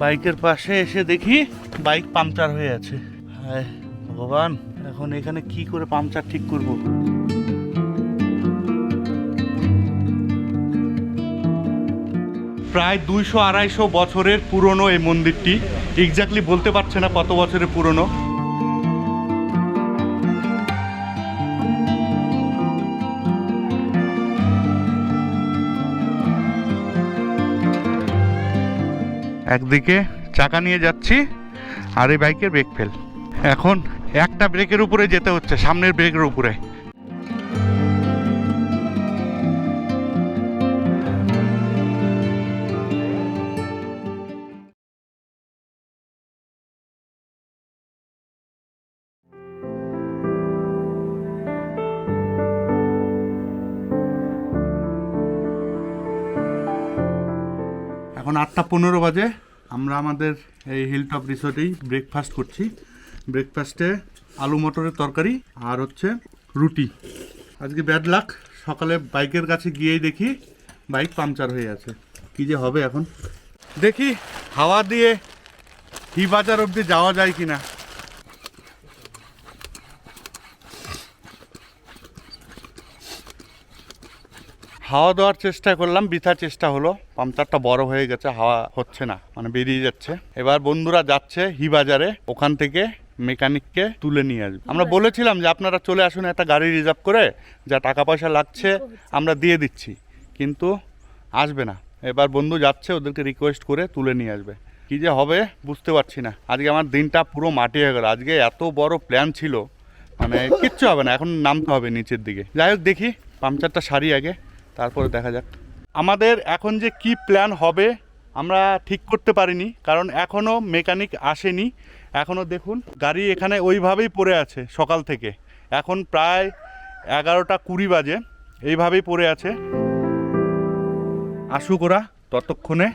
বাইকের পাশে এসে দেখি বাইক পাংচার হয়ে আছে। হায় ভগবান, এখন এখানে কি করে পাংচার ঠিক করব? প্রায় দুইশো আড়াইশো বছরের পুরনো এই মন্দিরটি। এক্স্যাক্টলি বলতে পারছে না কত বছরের পুরনো। একদিকে চাকা নিয়ে যাচ্ছি, আর এই বাইকের ব্রেক ফেল এখন একটা ব্রেকের উপরে যেতে হচ্ছে, সামনের ব্রেকের উপরে। আটটা পনেরো বাজে। আমরা আমাদের এই হিলটপ রিসোর্টেই ব্রেকফাস্ট করছি। ব্রেকফাস্টে আলু মটরের তরকারি আর হচ্ছে রুটি। আজকে ব্যাড লাক সকালে বাইকের কাছে গিয়েই দেখি বাইক পাংচার হয়ে আছে। কি যে হবে এখন? দেখি, হাওয়া দিয়ে হি বাজার অবধি যাওয়া যায় কিনা। হাওয়া দেওয়ার চেষ্টা করলাম বৃথা চেষ্টা হলো। পাম্পচারটা বড় হয়ে গেছে হাওয়া হচ্ছে না মানে বেরিয়ে যাচ্ছে। এবার বন্ধুরা যাচ্ছে হি বাজারে ওখান থেকে মেকানিককে তুলে নিয়ে আসবে। আমরা বলেছিলাম যে আপনারা চলে আসুন একটা গাড়ি রিজার্ভ করে যা টাকা পয়সা লাগছে আমরা দিয়ে দিচ্ছি। কিন্তু আসবে না। এবার বন্ধু যাচ্ছে ওদেরকে রিকোয়েস্ট করে তুলে নিয়ে আসবে। কি যে হবে বুঝতে পারছি না। আজকে আমার দিনটা পুরো মাটি হয়ে গেল। আজকে এত বড় প্ল্যান ছিল মানে কিচ্ছু হবে না এখন নামতে হবে নিচের দিকে। যাই হোক দেখি পাংচারটা সারি আগে। তারপরে দেখা যাক। আমাদের এখন যে কি প্ল্যান হবে, আমরা ঠিক করতে পারিনি, কারণ এখনও মেকানিক আসেনি। এখনও দেখুন, গাড়ি এখানে ওইভাবেই পড়ে আছে সকাল থেকে। এখন প্রায় এগারোটা কুড়ি বাজে, এইভাবেই পড়ে আছে। আসুক ওরা ততক্ষণে,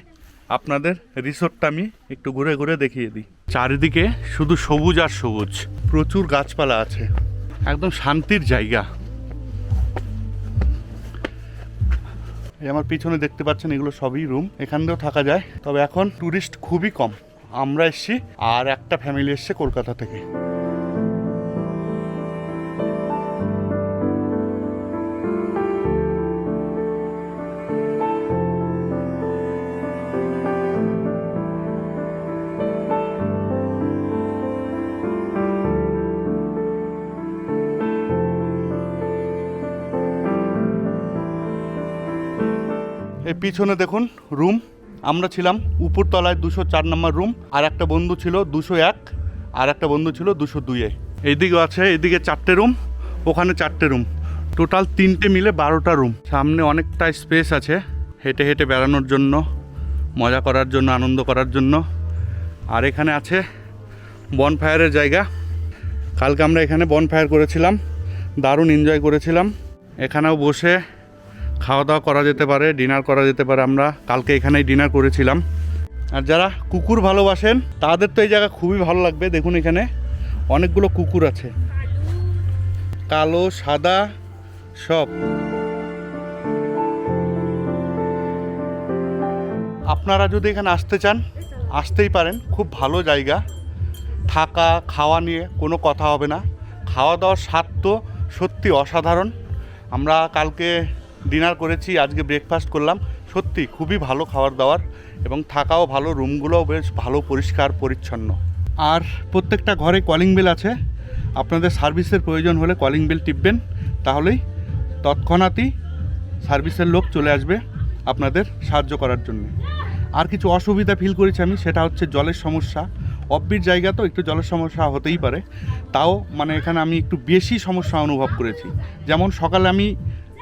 আপনাদের রিসোর্টটা আমি একটু ঘুরে ঘুরে দেখিয়ে দিই। চারিদিকে শুধু সবুজ আর সবুজ, প্রচুর গাছপালা আছে। একদম শান্তির জায়গা। এই আমার পিছনে দেখতে পাচ্ছেন, এগুলো সবই রুম এখান দিয়েও থাকা যায়। তবে এখন টুরিস্ট খুবই কম। আমরা এসছি, আর একটা ফ্যামিলি এসছে কলকাতা থেকে। পিছনে দেখুন রুম আমরা ছিলাম উপরতলায় দুশো চার নম্বর রুম আর একটা বন্ধু ছিল দুশো এক, আর একটা বন্ধু ছিল দুশো দুইয়ে এইদিকে আছে, এইদিকে চারটে রুম ওখানে চারটে রুম টোটাল তিনটে মিলে বারোটা রুম সামনে অনেকটা স্পেস আছে, হেঁটে হেঁটে বেড়ানোর জন্য, মজা করার জন্য, আনন্দ করার জন্য। আর এখানে আছে বনফায়ারের জায়গা। কালকে আমরা এখানে বনফায়ার করেছিলাম, দারুণ এনজয় করেছিলাম। এখানেও বসে খাওয়া দাওয়া করা যেতে পারে ডিনার করা যেতে পারে। আমরা কালকে এখানেই ডিনার করেছিলাম। আর যারা কুকুর ভালোবাসেন, তাদের তো এই জায়গা খুবই ভালো লাগবে। দেখুন এখানে অনেকগুলো কুকুর আছে। কালো, সাদা, সব। আপনারা যদি এখানে আসতে চান, আসতেই পারেন। খুব ভালো জায়গা। থাকা, খাওয়া নিয়ে কোনো কথা হবে না। খাওয়া দাওয়ার স্বাদ তো সত্যি অসাধারণ। আমরা কালকে ডিনার করেছি, আজকে ব্রেকফাস্ট করলাম। সত্যি খুবই ভালো খাবার দাবার এবং থাকাও ভালো, রুমগুলোও বেশ ভালো, পরিষ্কার, পরিচ্ছন্ন। আর প্রত্যেকটা ঘরে কলিং বেল আছে। আপনাদের সার্ভিসের প্রয়োজন হলে কলিং বেল টিপবেন, তাহলেই তৎক্ষণাৎই সার্ভিসের লোক চলে আসবে আপনাদের সাহায্য করার জন্য। আর কিছু অসুবিধা ফিল করেছি আমি, সেটা হচ্ছে জলের সমস্যা। অব্বির জায়গা তো, একটু জলের সমস্যা হতেই পারে। তাও মানে এখানে আমি একটু বেশি সমস্যা অনুভব করেছি। যেমন সকালে আমি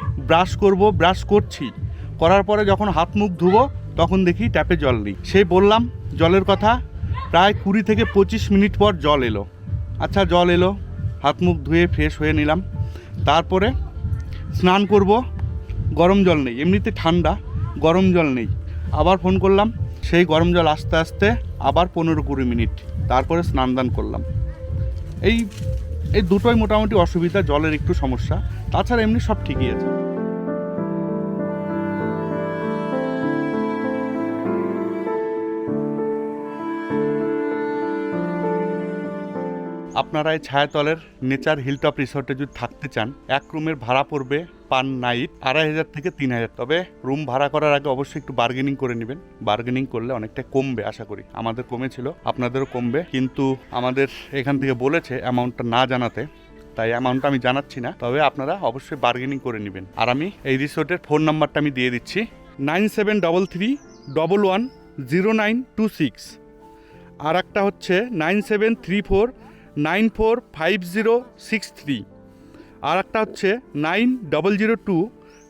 ব্রাশ করব, ব্রাশ করছি। করার পরে যখন হাত মুখ ধুবো, তখন দেখি ট্যাপে জল নেই। সেই বললাম, জলের কথা, প্রায় কুড়ি থেকে পঁচিশ মিনিট পর জল এলো। আচ্ছা জল এলো। হাত মুখ ধুয়ে ফ্রেশ হয়ে নিলাম। তারপরে স্নান করব। গরম জল নেই, এমনিতে ঠান্ডা, গরম জল নেই। আবার ফোন করলাম, সেই গরম জল আস্তে আস্তে আবার পনেরো কুড়ি মিনিট। তারপরে স্নান দান করলাম। এই এই দুটোই মোটামুটি অসুবিধা জলের একটু সমস্যা। তাছাড়া এমনি সব ঠিকই আছে। আপনারা এই ছায়াতলের নেচার হিলটপ রিসর্টে যদি থাকতে চান, এক রুমের ভাড়া পড়বে পার নাইট আড়াই হাজার থেকে তিন হাজার। তবে রুম ভাড়া করার আগে অবশ্যই একটু বার্গেনিং করে নেবেন। বার্গেনিং করলে অনেকটা কমবে, আশা করি। আমাদের কমেছিল, আপনাদেরও কমবে। কিন্তু আমাদের এখান থেকে বলেছে অ্যামাউন্টটা না জানাতে, তাই অ্যামাউন্টটা আমি জানাচ্ছি না। তবে আপনারা অবশ্যই বার্গেনিং করে নেবেন। আর আমি এই রিসোর্টের ফোন নাম্বারটা আমি দিয়ে দিচ্ছি। Nine seven double three double one zero nine two six. আর একটা হচ্ছে nine seven three four nine four five zero six three আর একটা হচ্ছে nine double zero two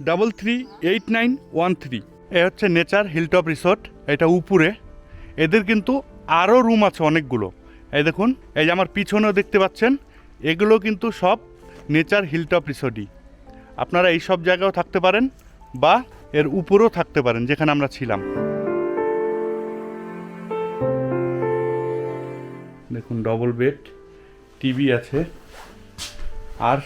double three eight nine one three. এ হচ্ছে nature hilltop resort, এটা উপরে। এদের কিন্তু আরও রুম আছে অনেকগুলো। এই দেখুন, এই যে আমার পিছনেও দেখতে পাচ্ছেন, এগুলো কিন্তু সব নেচার হিলটপ রিসোর্টই। আপনারা এই সব জায়গাও থাকতে পারেন বা এর উপরেও থাকতে পারেন, যেখানে আমরা ছিলাম। দেখুন ডবল বেড টিভি আছে। আর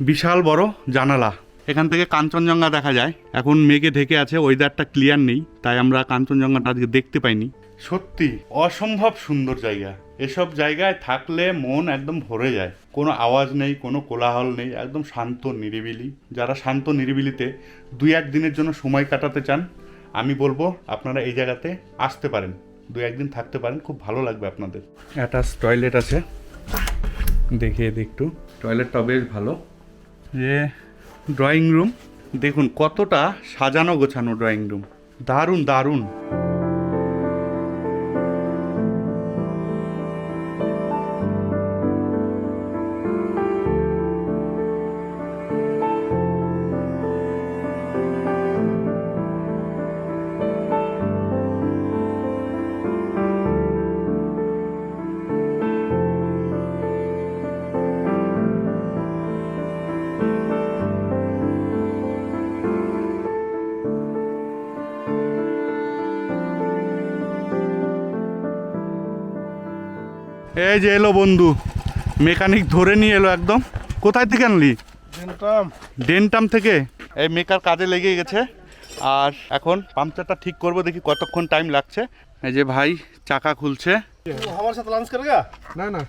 বিশাল বড় জানালা। এখান থেকে কাঞ্চনজঙ্ঘা দেখা যায়। এখন মেঘে ঢেকে আছে ওয়েদারটা ক্লিয়ার নেই, তাই আমরা কাঞ্চনজঙ্ঘাটা আজকে দেখতে পাইনি। সত্যি, অসম্ভব সুন্দর জায়গা। এসব জায়গায় থাকলে মন একদম ভরে যায়। কোনো আওয়াজ নেই, কোনো কোলাহল নেই, একদম শান্ত, নিরিবিলি। যারা শান্ত, নিরিবিলিতে দুই এক দিনের জন্য সময় কাটাতে চান, আমি বলব আপনারা এই জায়গাতে আসতে পারেন। দু একদিন থাকতে পারেন, খুব ভালো লাগবে আপনাদের। অ্যাটাচ টয়লেট আছে। দেখিয়ে দিই একটু। টয়লেটটা বেশ ভালো। যে ড্রয়িং রুম দেখুন কতটা সাজানো গোছানো ড্রয়িং রুম দারুণ দারুণ। এই যে এলো বন্ধু মেকানিক ধরে নিয়ে এলো একদম। কোথায় থেকে আনলি? ডেন্টাম। ডেন্টাম থেকে? এই মেকার কাজে লেগে গেছে। আর এখন পাংচারটা ঠিক করব দেখি কতক্ষণ টাইম লাগছে। এই যে ভাই চাকা খুলছে। আমার সাথে লাঞ্চ করবে? না না।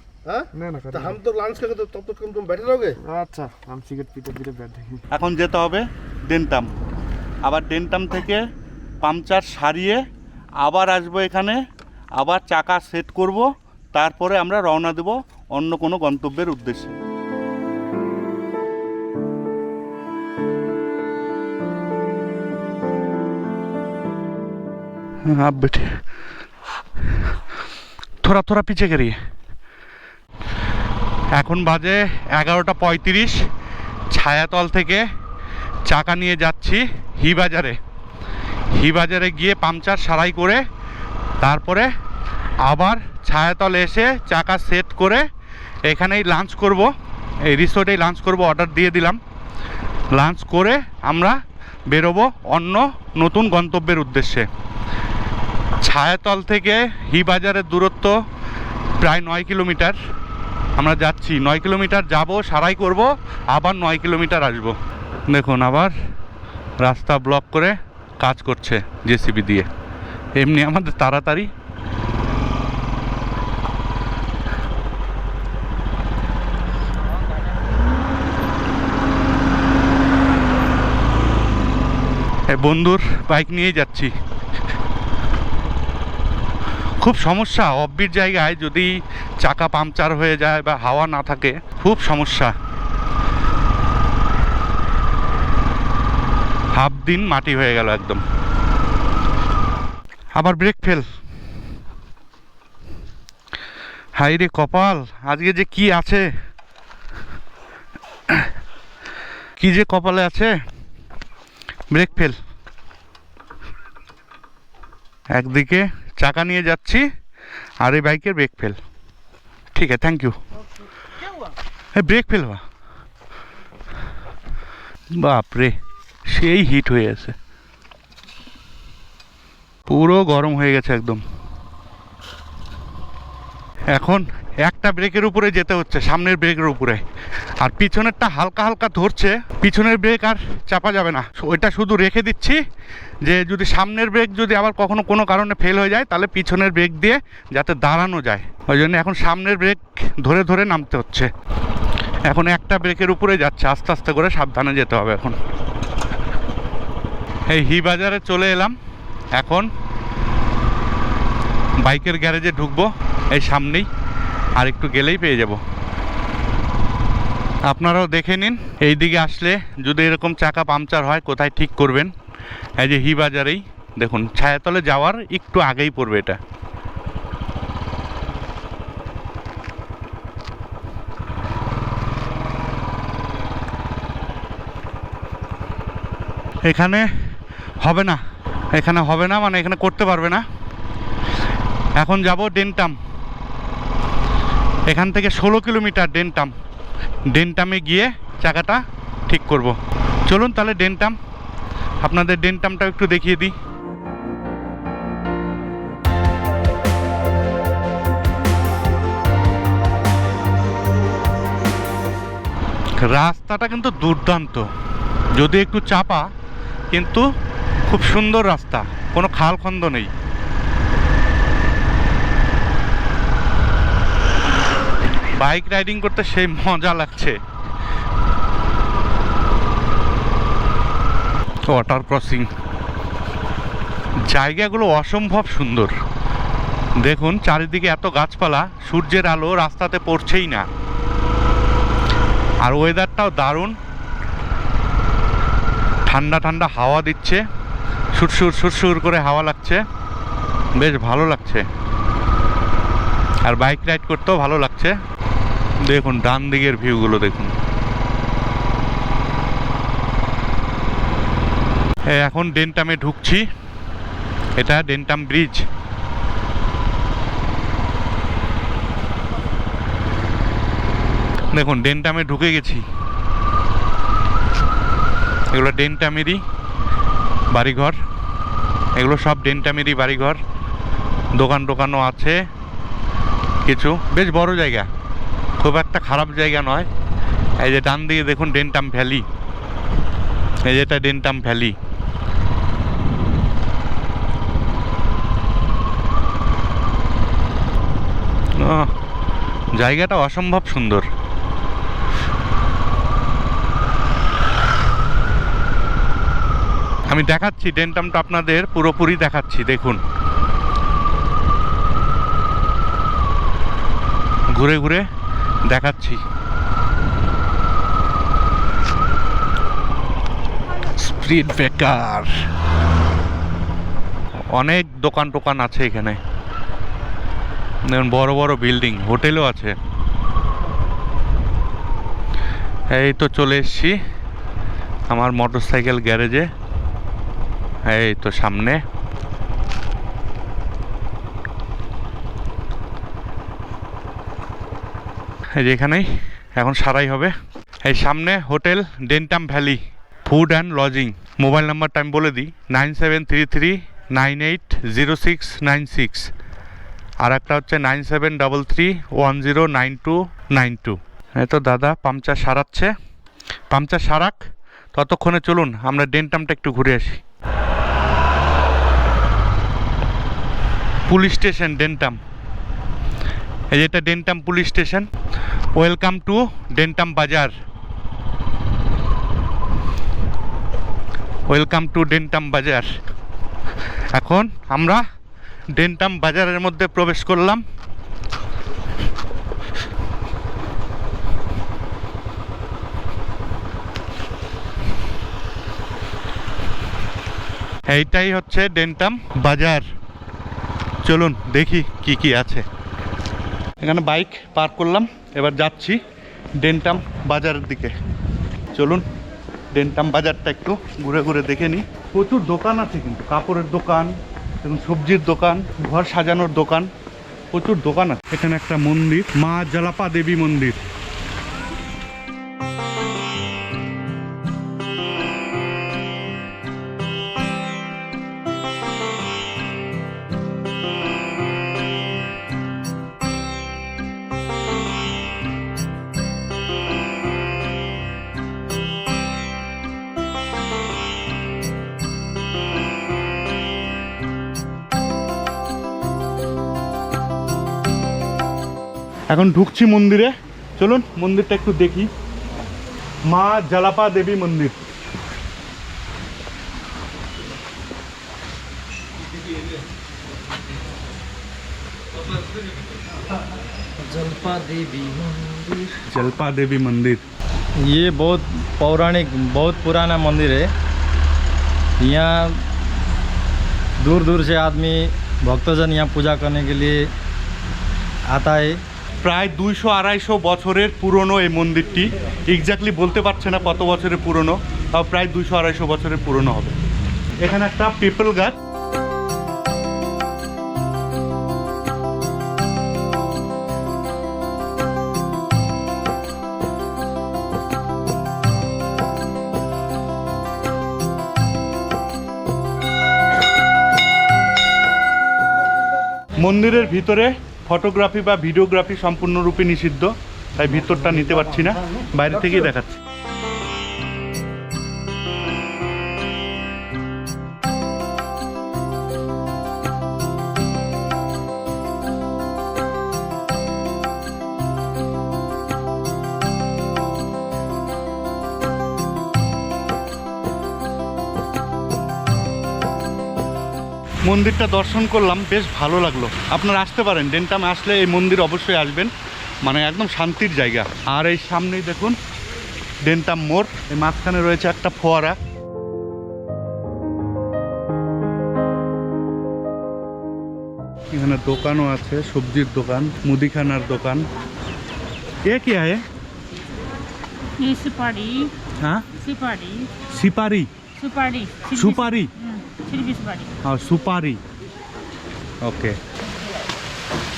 এখন যেতে হবে ডেন্টাম। আবার ডেন্টাম থেকে পাংচার সারিয়ে আবার আসব এখানে। আবার চাকা সেট করব। তারপরে আমরা রওনা দেব অন্য কোনো গন্তব্যের উদ্দেশ্যে आप बैठे थोड़ा थोड़ा पीछे करिए এখন বাজে এগারোটা পঁয়ত্রিশ ছায়াতল থেকে চাকা নিয়ে যাচ্ছি হি বাজারে হি বাজারে গিয়ে পাংচার সারাই করে তারপরে আবার ছায়াতলে এসে চাকা সেট করে এখানেই লাঞ্চ করব। এই রিসোর্টেই লাঞ্চ করব অর্ডার দিয়ে দিলাম। লাঞ্চ করে আমরা বেরোবো অন্য নতুন গন্তব্যের উদ্দেশ্যে। ছায়াতল থেকে হিবাজারের দূরত্ব প্রায় নয় কিলোমিটার। আমরা যাচ্ছি, নয় কিলোমিটার যাব, সারাই করব, আবার নয় কিলোমিটার আসব। দেখুন, আবার রাস্তা ব্লক করে কাজ করছে জেসিবি দিয়ে। এমনি আমাদের তাড়াতাড়ি বন্ধুর বাইক নিয়েই যাচ্ছি। খুব সমস্যা অব্বির জায়গায় যদি চাকা পাংচার হয়ে যায় বা হাওয়া না থাকে, খুব সমস্যা। হাফ দিন মাটি হয়ে গেল একদম। আবার ব্রেক ফেল হাই রে কপাল, আজকে যে কি আছে? কি যে কপালে আছে? Brake fail. একদিকে চাকা নিয়ে যাচ্ছি, আর এই বাইকের ব্রেক ফেল। ঠিক আছে থ্যাংক ইউ হ্যাঁ ব্রেক ফেল বা। বাপরে, সেই হিট হয়ে আছে। পুরো গরম হয়ে গেছে একদম। এখন একটা ব্রেকের উপরে যেতে হচ্ছে, সামনের ব্রেকের উপরে। আর পিছনেরটা হালকা হালকা ধরছে, পিছনের ব্রেক আর চাপা যাবে না। ওইটা শুধু রেখে দিচ্ছি যে যদি সামনের ব্রেক যদি আবার কখনো কোনো কারণে ফেল হয়ে যায়, তাহলে পিছনের ব্রেক দিয়ে যাতে দাঁড়ানো যায়। ওই জন্য এখন সামনের ব্রেক ধরে ধরে নামতে হচ্ছে। এখন একটা ব্রেকের উপরে যাচ্ছে, আস্তে আস্তে করে সাবধানে যেতে হবে এখন। এই হি বাজারে চলে এলাম। এখন বাইকের গ্যারেজে ঢুকবো, এই সামনেই, আর একটু গেলেই পেয়ে যাব। আপনারাও দেখে নিন এই দিকে আসলে যদি এরকম চাকা পাংচার হয়, কোথায় ঠিক করবেন? এই যে হি বাজারেই, দেখুন, ছায়াতলে যাওয়ার একটু আগেই পড়বে এটা। এখানে হবে না, এখানে হবে না মানে এখানে করতে পারবে না। এখন যাব ডেনটাম। এখান থেকে ষোলো কিলোমিটার ডেনটাম। ডেনটামে গিয়ে চাকাটা ঠিক করব। চলুন তাহলে ডেনটাম। আপনাদের ডেনটামটা একটু দেখিয়ে দিই। রাস্তাটা কিন্তু দুর্দান্ত। যদি একটু চাপা, কিন্তু খুব সুন্দর রাস্তা। কোনো খাল খন্দ নেই। বাইক রাইডিং করতে সেই মজা লাগছে। Water crossing. জায়গাগুলো অসম্ভব সুন্দর। দেখুন, চারিদিকে এত গাছপালা, সূর্যের আলো রাস্তাতে পড়ছেই না। আর ওয়েদারটাও দারুণ। ঠান্ডা ঠান্ডা হাওয়া দিচ্ছে। সুরসুর সুরসুর করে হাওয়া লাগছে। বেশ ভালো লাগছে। আর বাইক রাইড করতেও ভালো লাগছে। দেখুন, ডান দিকের ভিউগুলো দেখুন। এখন ডেনটামে ঢুকছি। এটা ডেনটাম ব্রিজ। দেখুন, ডেনটামে ঢুকে গেছি। এগুলো ডেনটামেরই বাড়িঘর। এগুলো সব ডেনটামেরই বাড়িঘর। দোকান টোকানও আছে। কিছু। বেশ বড় জায়গা। খুব একটা খারাপ জায়গা নয়। এই যে ডান দিকে দেখুন ডেনটাম ভ্যালি। এই যেটা ডেনটাম ভ্যালি। জায়গাটা অসম্ভব সুন্দর। আমি দেখাচ্ছি, ডেন্টামটা আপনাদের পুরোপুরি দেখাচ্ছি, দেখুন। ঘুরে ঘুরে দেখাচ্ছি। Speed breaker. অনেক দোকান টোকান আছে এখানে। দেখুন, বড় বড় বিল্ডিং, হোটেলও আছে। এই তো চলে এসছি আমার মোটরসাইকেল গ্যারেজে। এই তো সামনে। এই এখানেই। এখন সারাই হবে। এই সামনে hotel Dentam valley, food and lodging. Mobile নাম্বারটা আমি বলে দিই, nine seven three three nine eight zero six nine six. আর একটা হচ্ছে nine seven double three one zero nine two nine two. এই তো দাদা পাংচার সারাচ্ছে। পাংচার সারাক। ততক্ষণে চলুন, আমরা ডেন্টামটা একটু ঘুরে আসি। Police station, Dentam. এই যে এটা Dentam police station. Welcome to Dentam বাজার। ওয়েলকাম টু ডেন্টাম বাজার। এখন আমরা ডেন্টাম বাজারের মধ্যে প্রবেশ করলাম। এইটাই হচ্ছে ডেন্টাম বাজার। চলুন দেখি কি কি আছে। এখানে বাইক পার্ক করলাম। এবার যাচ্ছি ডেন্টাম বাজারের দিকে। চলুন, ডেন্টাম বাজারটা একটু ঘুরে ঘুরে দেখে নিই। প্রচুর দোকান আছে কিন্তু, কাপড়ের দোকান এবং সবজির দোকান, ঘর সাজানোর দোকান, প্রচুর দোকান আছে। এখানে একটা মন্দির, মা জলাপা দেবী মন্দির। এখন ঢুকছি মন্দিরে চলুন মন্দিরটা একটু দেখি মা জালাপা দেবী মন্দির जलपा देवी मंदिर जलपा देवी मंदिर ये बहुत पौराणिक बहुत पुराना मंदिर है यहाँ दूर दूर से आदमी भक्तजन यहाँ पूजा करने के लिए आता है প্রায় দুইশো আড়াইশো বছরের পুরনো এই মন্দিরটি। এক্স্যাক্টলি বলতে পারছে না কত বছরের পুরনো, তাও প্রায় দুইশো আড়াইশো বছরের পুরনো হবে। এখানে একটা পিপল গাছ। মন্দিরের ভিতরে ফটোগ্রাফি বা ভিডিওগ্রাফি সম্পূর্ণরূপে নিষিদ্ধ তাই ভিতরটা নিতে পারছি না বাইরে থেকেই দেখাচ্ছি। মন্দিরটা দর্শন করলাম বেশ ভালো লাগল। আপনারা আসতে পারেন ডেন্টামে আসলে এই মন্দির অবশ্যই আসবেন। মানে একদম শান্তির জায়গা। আর এই সামনেই দেখুন ডেন্টাম মোড় এই মাঝখানে রয়েছে একটা ফোয়ারা। এখানে দোকানও আছে সবজির দোকান মুদিখানার দোকান। এ কি আয়ে? সুপারি। হ্যাঁ? সুপারি। সুপারি। সুপারি। সুপারি। সুপারি। ওকে।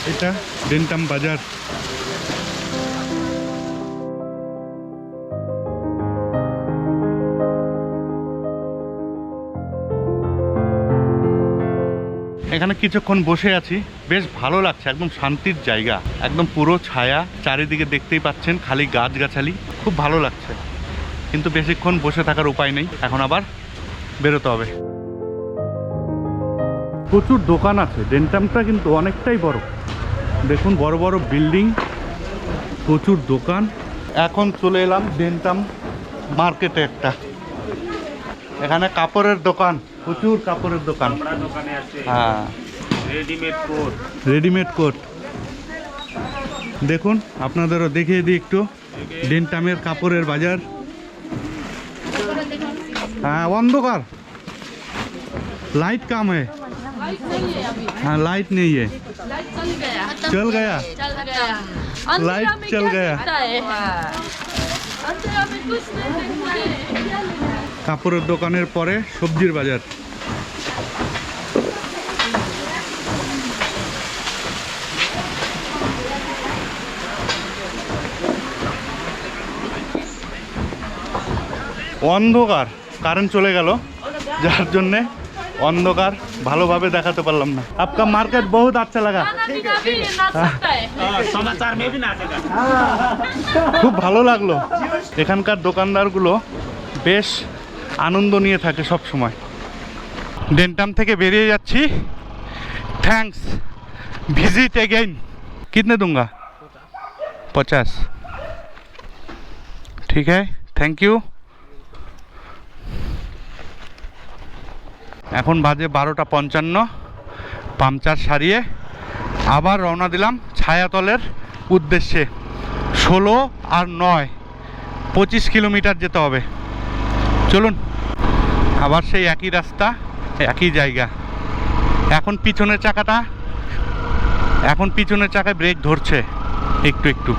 এটা ডেন্টাম বাজার। এখানে কিছুক্ষণ বসে আছি। বেশ ভালো লাগছে, একদম শান্তির জায়গা। একদম পুরো ছায়া, চারিদিকে দেখতেই পাচ্ছেন, খালি গাছগাছালি। খুব ভালো লাগছে। কিন্তু বেশিক্ষণ বসে থাকার উপায় নেই। এখন আবার বেরোতে হবে। প্রচুর দোকান আছে ডেন্টামটা কিন্তু অনেকটাই বড়। দেখুন বড় বড় বিল্ডিং প্রচুর দোকান। এখন চলে এলাম ডেন্টাম মার্কেটে একটা। এখানে কাপড়ের দোকান প্রচুর কাপড়ের দোকান। হ্যাঁ। রেডিমেড কোট রেডিমেড কোট দেখুন আপনাদেরও দেখিয়ে দিই একটু। ডেন্টামের কাপড়ের বাজার। হ্যাঁ অন্ধকার। লাইট কাম হয় हाँ लाइट नहीं है चल गया चल गया लाइट अंधेरा में चल क्या गया। दिखता है अंधेरा में कुछ नहीं दिखता है কাপড়ের দোকানের পরে সবজির বাজার অন্ধকার কারেন্ট চলে গেল যার জন্যে অন্ধকার ভালোভাবে দেখাতে পারলাম না আপকা মার্কেট বহুত আচ্ছা লাগা खाना पीना भी नाच सकता है समाचार में भी नाचेगा খুব ভালো লাগলো এখানকার দোকানদারগুলো বেশ আনন্দ নিয়ে থাকে সব সময় ডেন্টাম থেকে বেরিয়ে যাচ্ছি থ্যাঙ্কস ভিজিট এগেইন কিতনে दूंगा পচাশ ঠিক है থ্যাংক ইউ এখন বাজে বারোটা পঞ্চান্ন পাংচার সারিয়ে আবার রওনা দিলাম ছায়াতলের উদ্দেশ্যে। ষোলো আর নয়, পঁচিশ কিলোমিটার যেতে হবে। চলুন, আবার সেই একই রাস্তা, একই জায়গা। এখন পিছনের চাকাটা, এখন পিছনের চাকায় ব্রেক ধরছে, একটু একটু।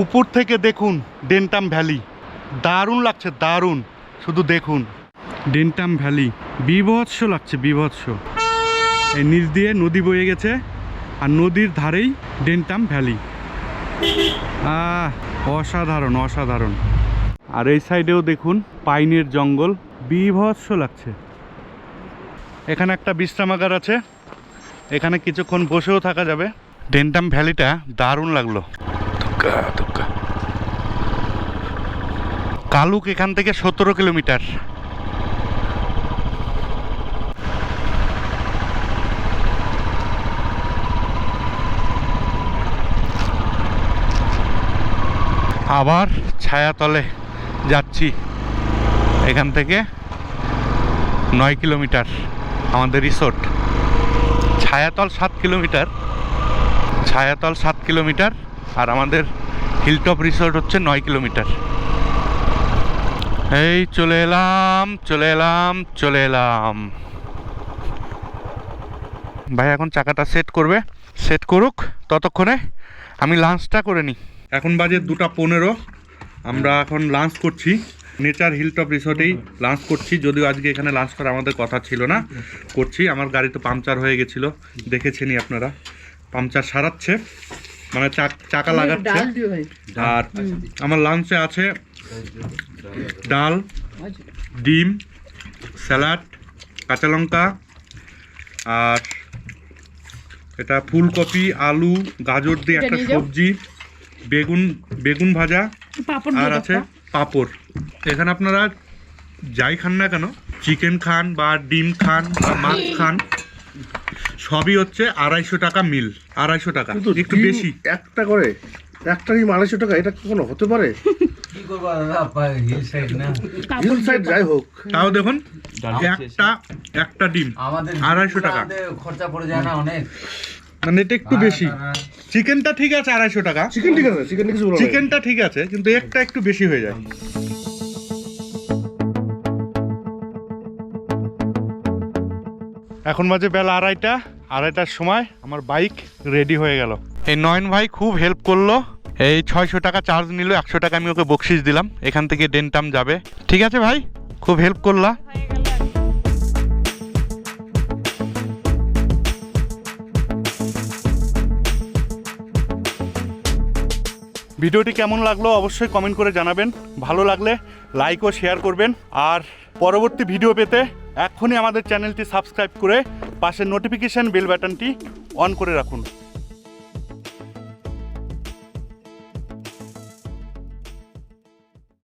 উপর থেকে দেখুন ডেন্টাম ভ্যালি। দারুণ লাগছে, দারুণ। শুধু দেখুন। ডেন্টাম ভ্যালি। বিভৎস লাগছে, বিভৎস। এই নিচ দিয়ে নদী বয়ে গেছে আর নদীর ধারেই ডেন্টাম ভ্যালি। আহ, অসাধারণ অসাধারণ। আর এই সাইডেও দেখুন পাইনের জঙ্গল। বিভৎস লাগছে। এখানে একটা বিশ্রামাগার আছে। এখানে কিছুক্ষণ বসেও থাকা যাবে। ডেন্টাম ভ্যালিটা দারুণ লাগল। কালুক এখান থেকে সতেরো কিলোমিটার। আবার ছায়াতলে যাচ্ছি। এখান থেকে নয় কিলোমিটার আমাদের রিসোর্ট। ছায়াতল সাত কিলোমিটার। ছায়াতল সাত কিলোমিটার আর আমাদের হিলটপ রিসোর্ট হচ্ছে নয় কিলোমিটার। এই চলে এলাম চলে এলাম চলে এলাম। ভাই এখন চাকাটা সেট করবে। সেট করুক ততক্ষণে আমি লাঞ্চটা করে নিই। এখন বাজে দুটা পনেরো। আমরা এখন লাঞ্চ করছি। নেচার হিলটপ রিসোর্টেই লাঞ্চ করছি। যদিও আজকে এখানে লাঞ্চ করা আমাদের কথা ছিল না। করছি। আমার গাড়ি তো পাংচার হয়ে গেছিল। দেখেছেনই আপনারা। পাংচার সারাচ্ছে। মানে চাক- চাকা লাগাচ্ছে। আর আমার লাঞ্চে আছে ডাল ডিম স্যালাড কাঁচা লঙ্কা আর এটা ফুলকপি আলু গাজর দিয়ে একটা সবজি বেগুন বেগুন ভাজা আর আছে পাঁপড়। এখানে আপনারা যাই খান না কেন চিকেন খান বা ডিম খান বা মাছ খান সবই হচ্ছে আড়াইশো টাকা মিল আড়াইশো টাকা একটু বেশি। একটা করে? একটা ডিম আড়াইশো টাকা? এটা কখনো হতে পারে? কি করব দাদা? হিল সাইড না? হিল সাইড যাই হোক। তাও দেখুন একটা একটা ডিম আড়াইশো টাকা। আমাদের খরচা পড়ে যায় না অনেক। মানে এটা একটু বেশি। চিকেনটা ঠিক আছে আড়াইশো টাকা। চিকেন ঠিক আছে চিকেন কিছু বলো চিকেনটা ঠিক আছে কিন্তু একটা একটু বেশি হয়ে যায়। এখন বাজে বেলা আড়াইটা। আড়াইটার সময় আমার বাইক রেডি হয়ে গেল। এই নয়ন ভাই খুব হেল্প করল। এই ছয়শো টাকা চার্জ নিল, একশো টাকা আমি ওকে বকশিস দিলাম। এখান থেকে ডেনটাম যাবে। ঠিক আছে ভাই? খুব হেল্প করলা। ভিডিওটি কেমন লাগল অবশ্যই কমেন্ট করে জানাবেন। ভালো লাগলে লাইক ও শেয়ার করবেন। আর পরবর্তী ভিডিও পেতে এখনই আমাদের চ্যানেলটি সাবস্ক্রাইব করে পাশের নোটিফিকেশান বেল বাটনটি অন করে রাখুন।